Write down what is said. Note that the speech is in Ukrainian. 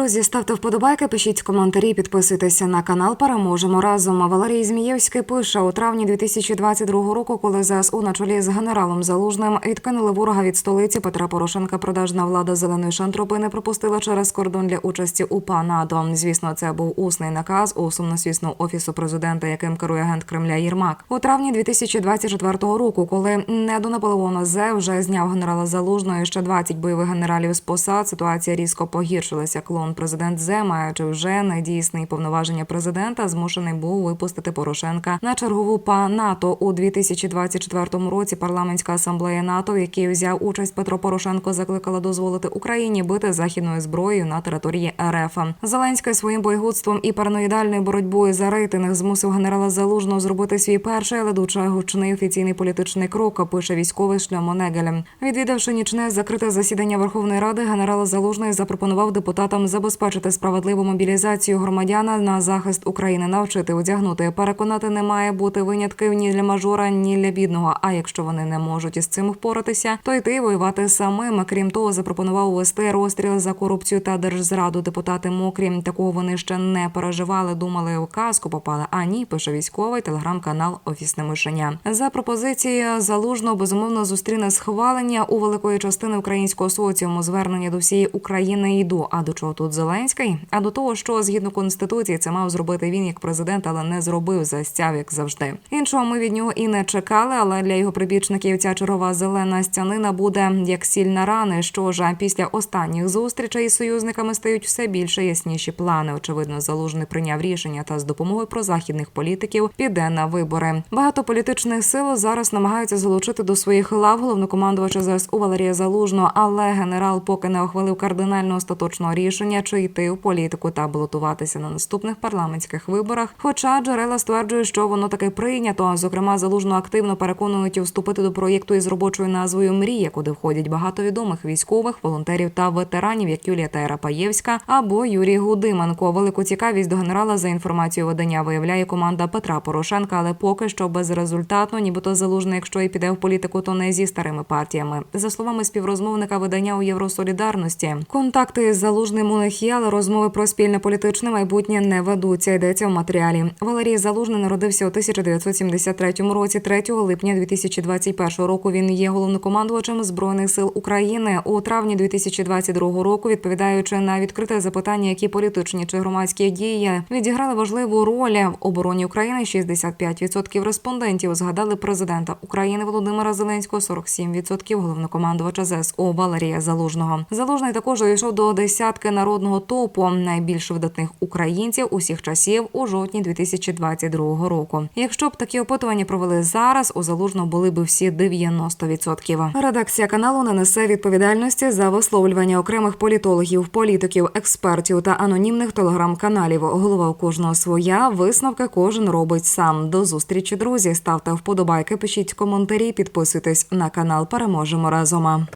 Друзі, ставте вподобайки, пишіть коментарі, підписуйтеся на канал. Переможемо разом. Валерій Змієвський пише у травні 2022 року, коли ЗСУ на чолі з генералом Залужним відкинули ворога від столиці Петра Порошенка. Продажна влада зеленої шантропи не пропустила через кордон для участі УПА НАТО. Звісно, це був усний наказ у сумнозвісного офісу президента, яким керує агент Кремля Єрмак. У травні 2024 року, коли не до Наполеона Зе вже зняв генерала Залужного і ще 20 бойових генералів з посад, ситуація різко погіршилася. Клон президент Зе, маючи вже недійсний повноваження президента, змушений був випустити Порошенка на чергову па НАТО у 2024 році. Парламентська асамблея НАТО, в якій взяв участь Петро Порошенко, закликала дозволити Україні бити західною зброєю на території РФ. Зеленський своїм боєгудством і параноїдальною боротьбою за рейтинг змусив генерала Залужного зробити свій перший, але дуже гучний офіційний політичний крок. Пише військовий шльомо Негелем. Відвідавши нічне закрите засідання Верховної Ради, генерал Залужний запропонував депутатам забезпечити справедливу мобілізацію громадяна на захист України, навчити одягнути. Переконати не має бути винятків ні для мажора, ні для бідного. А якщо вони не можуть із цим впоратися, то йти воювати самим. Крім того, запропонував ввести розстріл за корупцію та держзраду. Депутати мокрі такого вони ще не переживали. Думали у казку попали. А ні, пише військовий телеграм-канал Офісне мишеня. За пропозицією залужно безумовно зустріне схвалення у великої частини українського соціуму. Звернення до всієї України йду. А до чого тут Зеленський? А до того, що згідно конституції це мав зробити він як президент, але не зробив застяв, як завжди. Іншого ми від нього і не чекали. Але для його прибічників ця чергова зелена стянина буде як сильна рани. Що ж, після останніх зустрічей із союзниками стають все більше ясніші плани. Очевидно, залужний прийняв рішення та з допомогою прозахідних політиків піде на вибори. Багато політичних сил зараз намагаються залучити до своїх лав головнокомандувача ЗСУ Валерія Залужного, але генерал поки не ухвалив кардинально остаточного рішення, чи йти в політику та балотуватися на наступних парламентських виборах. Хоча джерела стверджують, що воно таки прийнято. Зокрема, залужно активно переконують вступити до проєкту із робочою назвою Мрія, куди входять багато відомих військових, волонтерів та ветеранів, як Юлія Тайрапаєвська або Юрій Гудименко. Велику цікавість до генерала за інформацією видання виявляє команда Петра Порошенка, але поки що безрезультатно, нібито залужний, якщо і піде в політику, то не зі старими партіями. За словами співрозмовника видання у Євросолідарності, контакти з залужним у них але розмови про спільне політичне майбутнє не ведуться. Йдеться в матеріалі. Валерій Залужний народився у 1973 році. 3 липня 2021 року. Він є головнокомандувачем збройних сил України у травні 2022 року. Відповідаючи на відкрите запитання, які політичні чи громадські дії відіграли важливу роль в обороні України. 65% респондентів згадали президента України Володимира Зеленського, 47% головнокомандувача ЗСУ Валерія Залужного. Залужний також увійшов до десятки народного топу найбільш видатних українців усіх часів у жовтні 2022 року. Якщо б такі опитування провели зараз, у залужного були б всі 90%. Редакція каналу не несе відповідальності за висловлювання окремих політологів, політиків, експертів та анонімних телеграм-каналів. Голова у кожного своя висновки кожен робить сам. До зустрічі, друзі. Ставте вподобайки, пишіть коментарі, підписуйтесь на канал. Переможемо разом.